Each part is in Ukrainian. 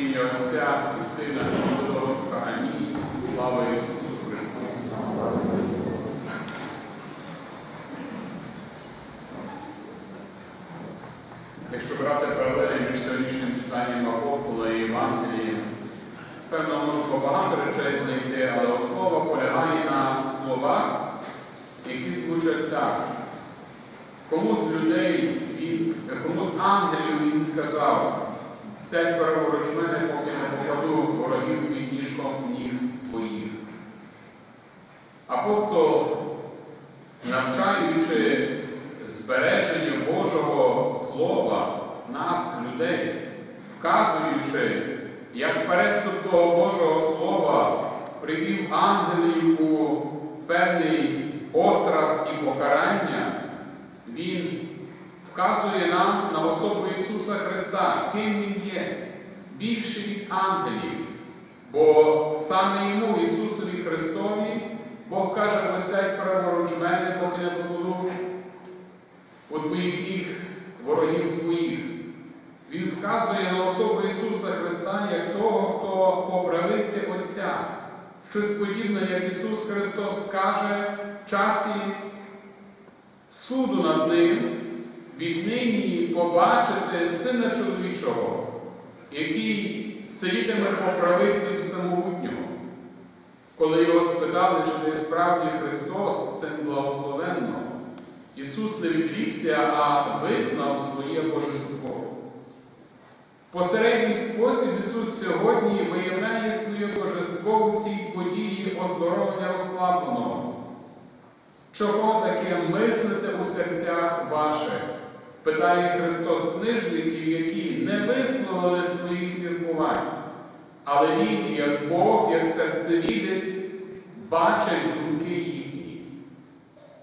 ім'я Отця і Сина і Святого Духа. Амінь. Слава Ісусу Христу. Якщо брати паралелі між сьогоднішнім читанням апостола і Євангелієм, певно, можна багато речей знайти, але основа полягає на словах, які звучать так. Кому з людей він, кому з ангелів він сказав, сядь переворож мене, поки не покладу ворогів під ніжком ніг твоїх. Апостол, навчаючи збереження Божого Слова, нас, людей, вказуючи, як переступ того Божого Слова привів ангелів у певний острах і покарання, Він вказує нам на особу Ісуса Христа, ким Він є, більше від ангелів. Бо саме йому, Ісусові Христові, Бог каже, висять праворуч мене, поки не покладу у твоїх ніг ворогів твоїх. Він вказує на особу Ісуса Христа як того, хто по правиці Отця. Щось подібне, як Ісус Христос скаже в часі суду над ним, віднині побачити Сина Чоловічого, який сидітиме по правиці Всемогутнього. Коли його спитали, чи ти справді Христос, син благословенного, Ісус не відрікся, а визнав своє божество. Посередній спосіб Ісус сьогодні виявляє своє божество у цій події оздоровлення ослабленого. Чого таке мислите у серцях ваших? Питає Христос книжників, які не висловили своїх міркувань. Але Він, як Бог, як серцевідець, бачить думки їхні.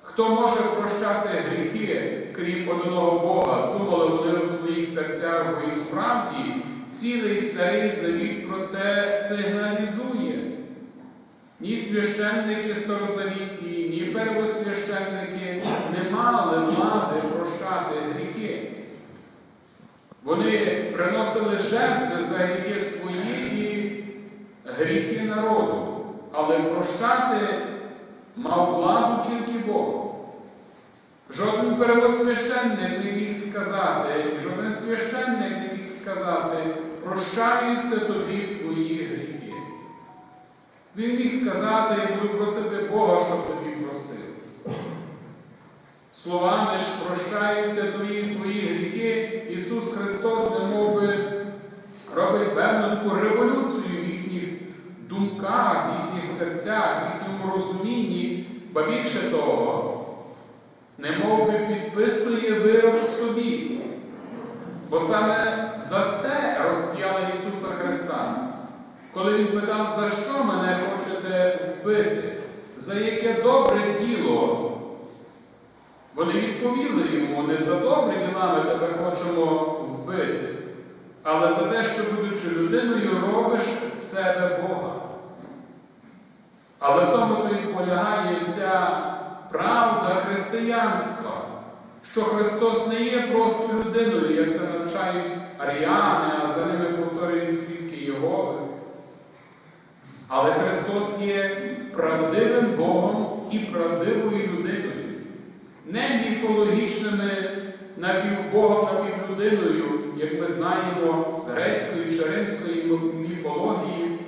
Хто може прощати гріхи, крім одного Бога, думали вони у своїх серцях, бо і справді цілий старий завіт про це сигналізує. Ні священники старозавітні, ні первосвященники не мали влади прощати гріхи. Вони приносили жертви за гріхи свої і гріхи народу, але прощати мав владу тільки Бог. Жоден первосвященник не міг сказати, жоден священник не міг сказати, прощаються тобі. Він міг сказати, я буду просити Бога, щоб тобі простив. Словами ж прощаються твої, твої гріхи, Ісус Христос не би робить певну революцію в їхніх думках, в їхніх серцях, в їхньому розумінні, ба більше того, не би підписує вирок собі. Бо саме за це розп'яли Ісуса Христа. Коли Він питав, за що мене хочете вбити, за яке добре діло, вони відповіли йому, не за добрі ділами тебе хочемо вбити, але за те, що, будучи людиною, робиш з себе Бога. Але в тому то полягає вся правда християнства, що Христос не є просто людиною, як це навчають аріани, а за ними повторюють свідки Єгови. Але Христос є правдивим Богом і правдивою людиною, не міфологічними напівбогом, напівлюдиною, як ми знаємо з грецької чи римської міфології,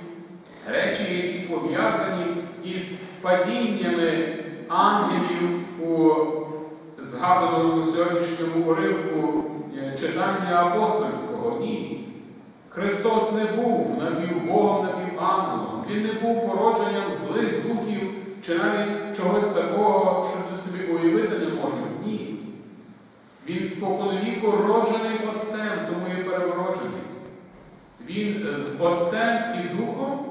речі, які пов'язані із падіннями ангелів у згаданому сьогоднішньому уривку читання апостольського. Ні. Христос не був напівбогом, напівангелом. Він не був породженням злих духів чи навіть чогось такого, що ти собі уявити не можна. Ні. Він споконвіку роджений Отцем, тому є перевороджений. Він з Отцем і Духом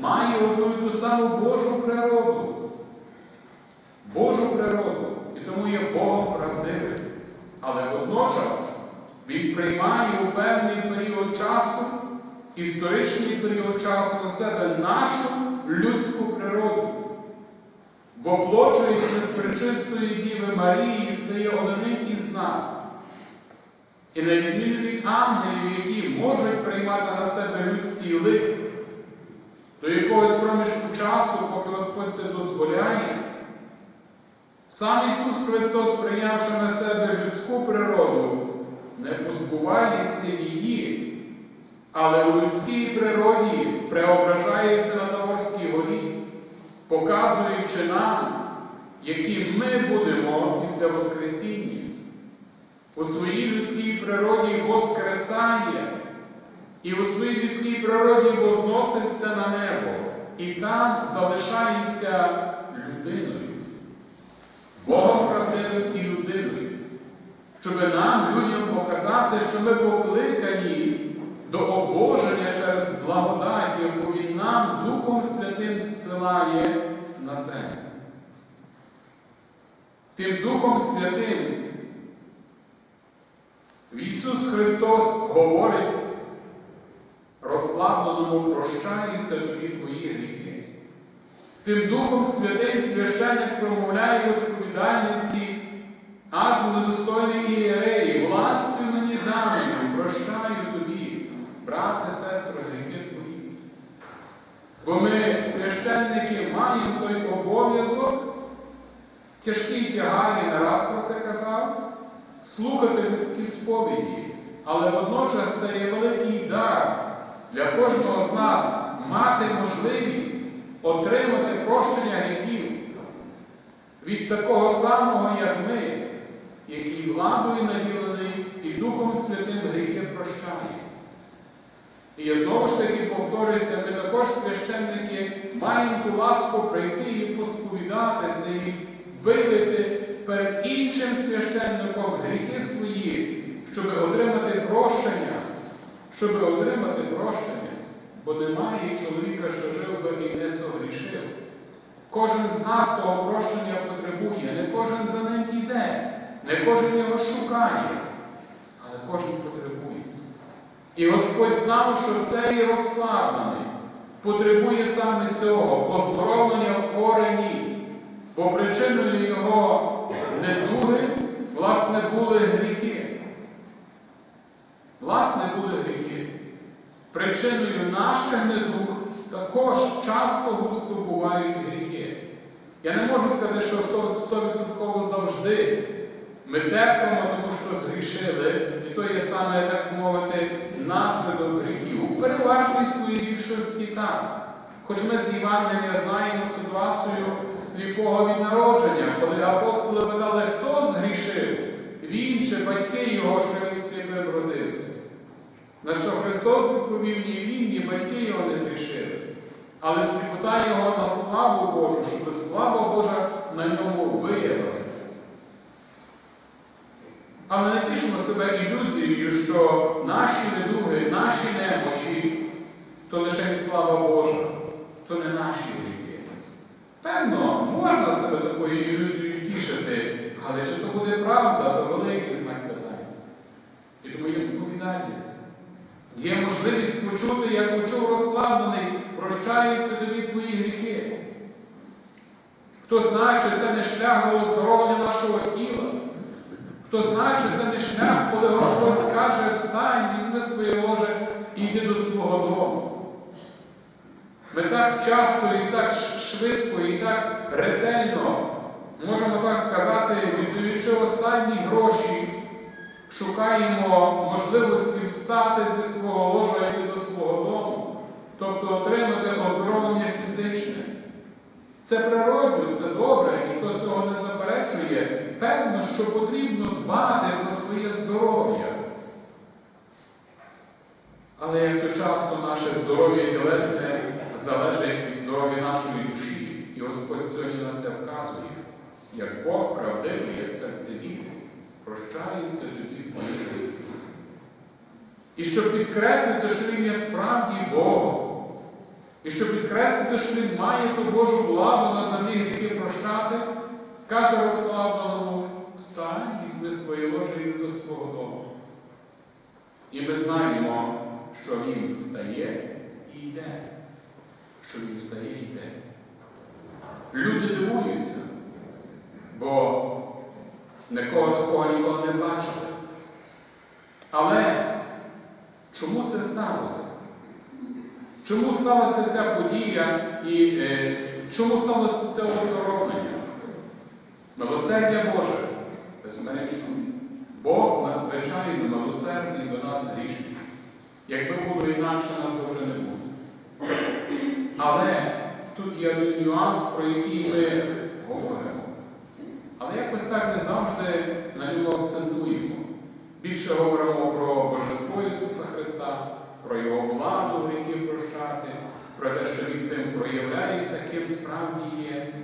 має одну і ту саму Божу природу. Божу природу. І тому є Богом правдивим. Але водночас він приймає у певний період часу, історичний період часу на себе нашу людську природу. Бо плоджується з причистої Діви Марії і стає одним із нас. І на відміну від ангелів, які можуть приймати на себе людський лик до якогось проміжку часу, поки Господь це дозволяє. Сам Ісус Христос, прийнявши на себе людську природу, не позбувається її, але у людській природі преображається на Таворській горі, показуючи нам, які ми будемо після Воскресіння. У своїй людській природі воскресає і у своїй людській природі возноситься на небо, і там залишається людиною, Богом правдивим і людиною, щоб нам, людям, показати, що ми покликані до обоження через благодать, яку Він нам Духом Святим зсилає на землю. Тим Духом Святим Ісус Христос говорить, розслабленому прощаються тобі твої гріхи. Тим Духом Святим священник промовляє у сповідальниці, аз недостойний ієреї, властю мені даною, прощаю тобі, брате, сестро, гріхи твої. Бо ми, священники, маємо той обов'язок, тяжкий тягар, і не раз про це казав, слухати людські сповіді, але водночас це є великий дар для кожного з нас мати можливість отримати прощення гріхів від такого самого, як ми, який владою наділений і Духом Святим гріхи прощає. І я знову ж таки повторююся, ми також, священники, маємо ту ласку прийти і посповідатися, і виявити перед іншим священником гріхи свої, щоб отримати прощення, щоб отримати прощення. Бо немає чоловіка, що жив би і не согрішив. Кожен з нас того прощення потребує, не кожен за ним йде, не кожен його шукає, але кожен потребує. І Господь знав, що цей розслаблений потребує саме цього, поздоровлення в корені, бо причиною його недуги, власне, були гріхи. Власне, були гріхи. Причиною наших недуг також часто густо бувають гріхи. Я не можу сказати, що 100% завжди ми терпимо, тому що згрішили, і то є саме, так мовити, наслідок гріхів. У переважній своїй більшості так. Хоч ми з Івангелія знаємо ситуацію сліпого від народження, коли апостоли питали, хто згрішив, він чи батьки його, що він сліпим родився. На що Христос відповів ні він, ні батьки його не грішили. Але сліпота його на славу Божу, щоб слава Божа на ньому виявилася. Але не тішимо себе ілюзією, що наші недуги, наші немочі то лише слава Божа, то не наші гріхи. Певно, можна себе такою ілюзією тішити, але чи то буде правда, то великий знак питання. І тому є сповідальниця. Є можливість почути, як почув розслаблений, прощаються тобі твої гріхи. Хто знає, чи це не шлях до оздоровлення нашого тіла, хто знає, чи це не шлях, коли Господь скаже, встань, візьми своє ложе і йди до свого дому. Ми так часто і так швидко, і так ретельно, можемо так сказати, віддаючи останні гроші, шукаємо можливості встати зі свого ложа і йти до свого дому, тобто отримати оздоровлення фізичне. Це природно, це добре, ніхто цього не заперечує. Певно, що потрібно дбати про своє здоров'я. Але як то часто наше здоров'я тілесне залежить від здоров'я нашої душі, і Господь сьогодні на це вказує, як Бог правдивий, як серцевідець, прощається тобі твої гріхи. І щоб підкреслити, що він є справді Богом, і щоб підкреслити, що він має ту Божу владу на землі гріхи прощати, каже розслабленому, встань, візьми своє ложе і до свого дому. І ми знаємо, що він встає і йде. Що він встає і йде. Люди дивуються, бо нікого такого ніколи не бачили. Але чому це сталося? Чому сталася ця подія і е, чому сталося це оздоровлення? Милосердя Боже, безмеречно. Бог надзвичайно милосердний до нас грішних. Якби було інакше, нас би вже не було. Але тут є один нюанс, про який ми говоримо. Але якось так не завжди на ньому акцентуємо. Більше говоримо про Божество Ісуса Христа, про Його владу гріхів прощати, про те, що Він тим проявляється, ким справді є.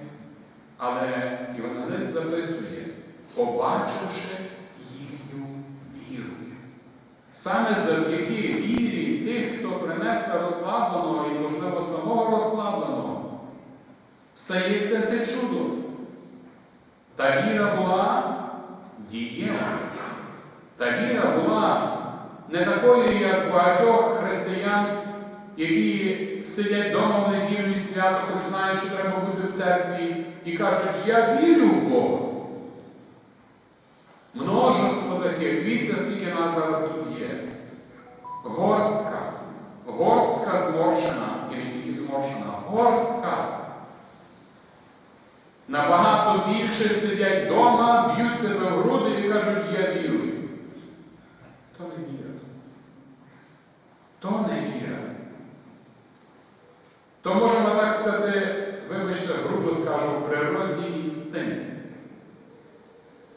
Але Євангелист записує, побачивши їхню віру. Саме завдяки вірі тих, хто принесла розслабленого і, можливо, самого розслабленого, стається це чудо. Та віра була дієва. Та віра була не такою, як багатьох християн, які сидять вдома в неділю свято, хоч знають, що треба бути в церкві, і кажуть, я вірю в Бога. Множество таких, дивіться, скільки нас зараз тут є. Горстка, горстка зморшена, і не тільки зморшена, горстка. Набагато більше сидять вдома, б'ють себе в груди і кажуть, я вірую. То не віра. То не віра. То можемо так сказати, вибачте, грубо скажу, природній інстинкт.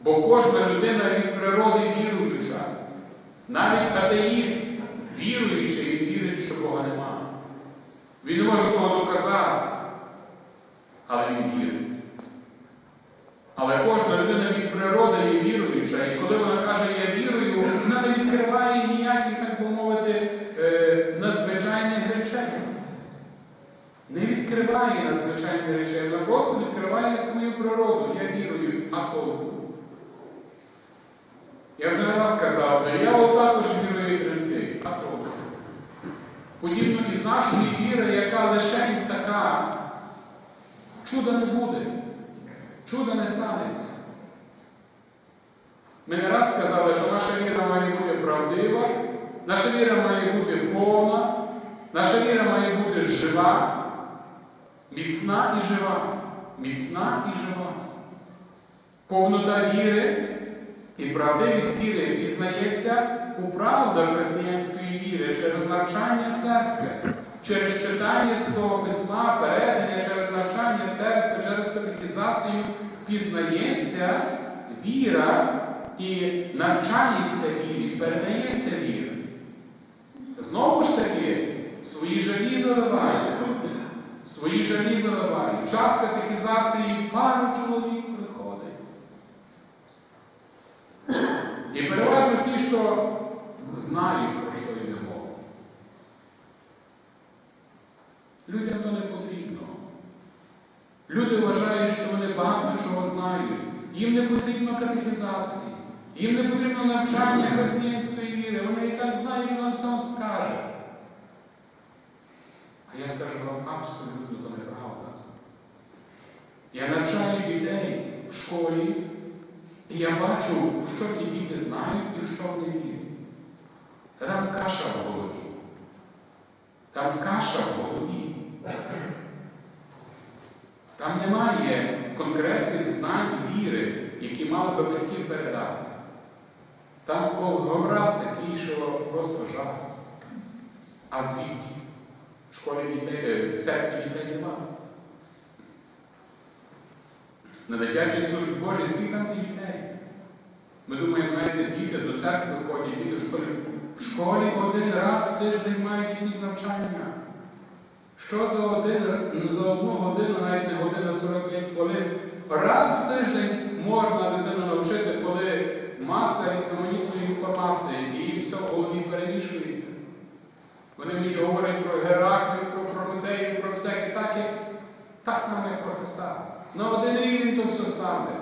Бо кожна людина від природи віруюча. Навіть атеїст, віруючий, він вірить, що Бога немає. Він не може того доказати, але він вірить. Але кожна людина від природи є віруюча, і коли вона каже, я вірую, вона не відкриває ніяких, так би мовити, е, надзвичайних речей. Не відкриває надзвичайних речей, вона просто відкриває свою природу. Я вірую, а толку. Я вже не раз казав, диявол також вірує тремтить, а толку. Подібно із нашої віри, яка лише така, чуда не буде. Чудо не станеться. Ми не раз сказали, що наша віра має бути правдива, наша віра має бути повна, наша віра має бути жива, міцна і жива. Міцна і жива. Повнота віри і правдивість віри пізнається у правдах християнської віри через навчання церкви через читання Святого Письма, передання, через навчання церкви, через катехізацію пізнається віра і навчається вірі, передається віра. Знову ж таки, свої жалі виливає, свої жалі виливає. Час катехізації пару чоловік приходить. І переважно ті, що знають, про що йде мова. Людям то не потрібно. Люди вважають, що вони багато чого знають. Їм не потрібно катехізації, їм не потрібно навчання християнської віри. Вони і так знають, і вам цьому скаже. А я скажу вам абсолютно то неправда. Я навчаю дітей в школі, і я бачу, що ті діти знають і що вони вірять. Там каша в голові. Там каша в голові. Там немає конкретних знань віри, які мали би батьки передати. Там колгорат такий, що просто жах. А звідки? Школі дітей, в церкві дітей немає. На дитячій службі Божій скільки дітей? Ми думаємо, знаєте, діти до церкви ходять, діти в школі. В школі один раз в тиждень мають якісь навчання. Що за один, за одну годину, навіть не година 45 хвилин, раз в тиждень можна дитину навчити, коли маса різноманітної інформації, і все в голові перемішується. Вони мені говорять про Гераклів, про Прометеїв, про всякі такі, так само, як про Христа. На один рівень то все ставлять.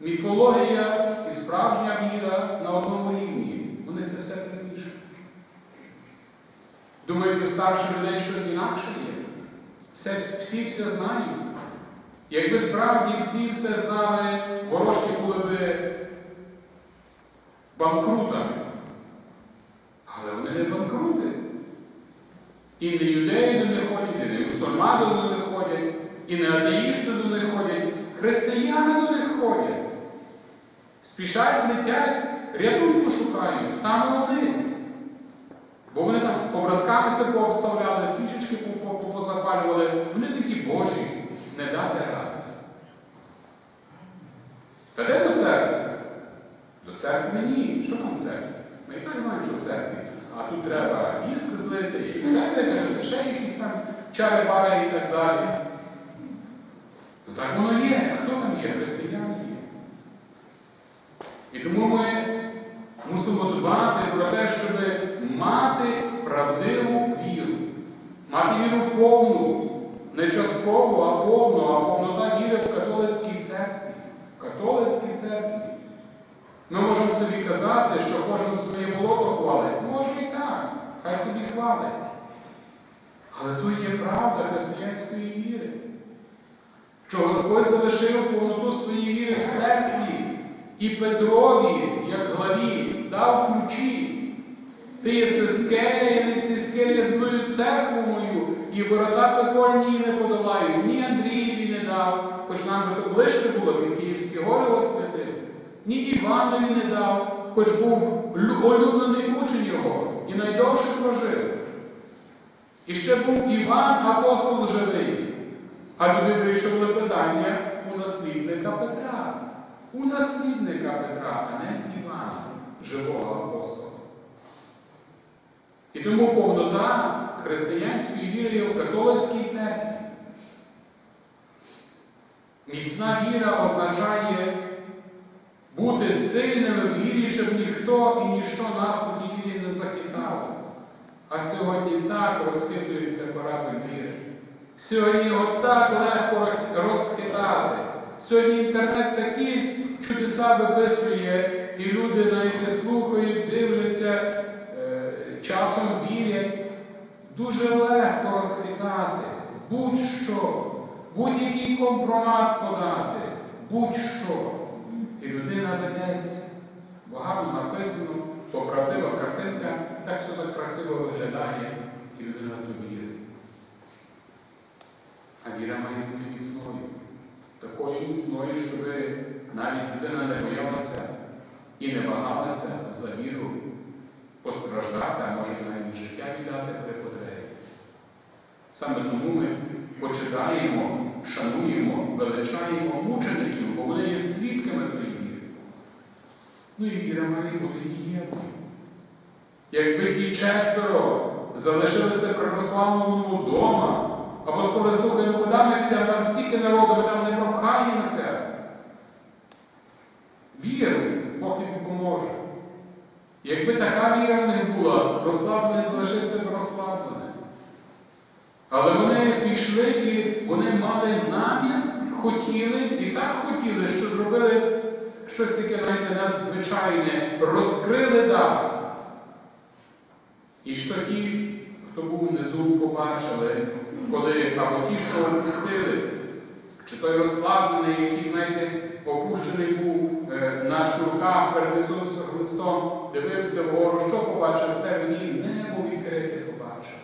Міфологія і справжня віра на одному рівні. Вони це все перемішують. Думаєте, в старших людей щось інакше є? Все, всі все знають. Якби справді всі все знали, ворожки були б банкрутами. Але вони не банкрути. І не юдеї до них ходять, і не мусульмани до них ходять, і не атеїсти до них ходять, християни до них ходять. Спішають, летять, рятунку шукають, саме вони. Бо вони там образками пообставляли, свічечки по- по- по- позапалювали. Вони такі Божі, не дати ради. Та де до церкви? До церкви ні. Що там в церкві? Ми і так знаємо, що в церкві. А тут треба віск злити, і церкви, і ще якісь там чари-бари і так далі. Ну так воно є. Хто там є? Християни є. І тому ми мусимо дбати про те, щоб мати правдиву віру, мати віру повну, не часткову, а повну, а повнота віри в католицькій церкві. В католицькій церкві. Ми можемо собі казати, що кожен своє болото хвалить. Може і так, хай собі хвалить. Але тут є правда християнської віри. Що Господь залишив повноту своєї віри в церкві і Петрові, як главі, дав ключі. Ти єси скеля, і не ці скелі зною церкву мою, і ворота пекольні не подолаю. Ні Андрієві не дав, хоч нам би то ближче було, він Київські гори освятив. Ні Іванові не дав, хоч був лю- улюблений учень його і найдовше прожив. І ще був Іван, апостол живий. А люди вирішували питання у наслідника Петра. У наслідника Петра, а не Івана, живого апостола. І тому повнота християнської віри є в католицькій церкві. Міцна віра означає бути сильними в вірі, щоб ніхто і ніщо нас у вірі не захитало. А сьогодні так розхитується корабель віри. Сьогодні його так легко розхитати. Сьогодні інтернет такі чудеса виписує, і люди навіть слухають, дивляться, е, часом вірять. Дуже легко розхитати будь-що, будь-який компромат подати, будь-що. І людина ведеться. Бо гарно написано, то правдива картинка, так все так красиво виглядає, і людина то вірить. А віра має бути міцною. Такою міцною, щоб навіть людина не боялася і не вагалася за віру постраждати, а може навіть життя віддати при потребі. Саме тому ми почитаємо, шануємо, величаємо мучеників, бо вони є свідками. Ну і віра має бути дієвою. Якби ті четверо залишилися православному вдома, або скоро слухаємо, куди ми підемо, там стільки народу, ми там не пропхаємося. Віру, Бог тобі поможе. Якби така віра них була, розслаблений залишився б розслаблений. Але вони пішли і вони мали намір, хотіли, і так хотіли, що зробили щось таке, знаєте, надзвичайне, розкрили дах. І що ті, хто був внизу, побачили, коли або ті, що опустили, чи той розслаблений, який, знаєте, опущений був е, на шнурках перед Ісусом Христом, дивився вгору, що побачив стелі? Небо відкрите побачив.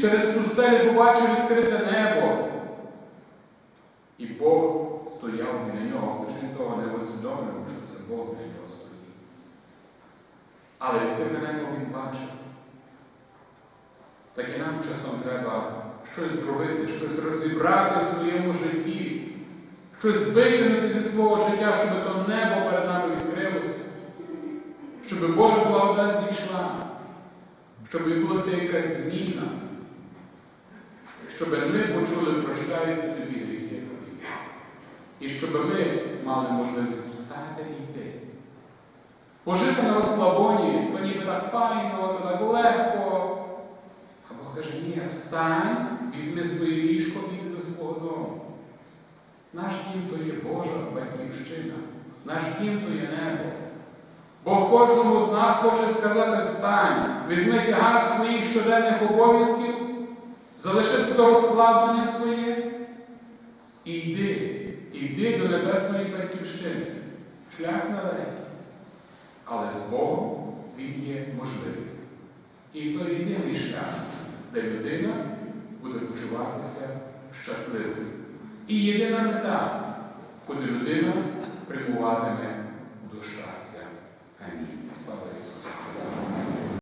Через пустелі побачив відкрите небо. І Бог стояв біля нього, хоч він того не усвідомив, що це Бог біля нього стоїть. Але небо він бачив. Так і нам часом треба щось зробити, щось розібрати в своєму житті, щось викинути зі свого життя, щоб то небо перед нами відкрилося, щоб Божа благодать зійшла, щоб відбулася якась зміна, щоб ми почули, прощаються тобі. І щоб ми мали можливість встати і йти. Пожити на розслабоні, то ніби так файно, то так легко. А Бог каже, ні, встань, візьми своє ліжко і йди до свого дому. Наш дім то є Божа батьківщина, наш дім то є небо. Бог кожному з нас хоче сказати, встань, візьми тягар своїх щоденних обов'язків, залиши то розслаблення своє і йди, йди до небесної батьківщини. Шлях нелегкий, але з Богом він є можливий. І то єдиний шлях, де людина буде почуватися щасливою. І єдина мета, куди людина прямуватиме до щастя. Амінь. Слава Ісусу!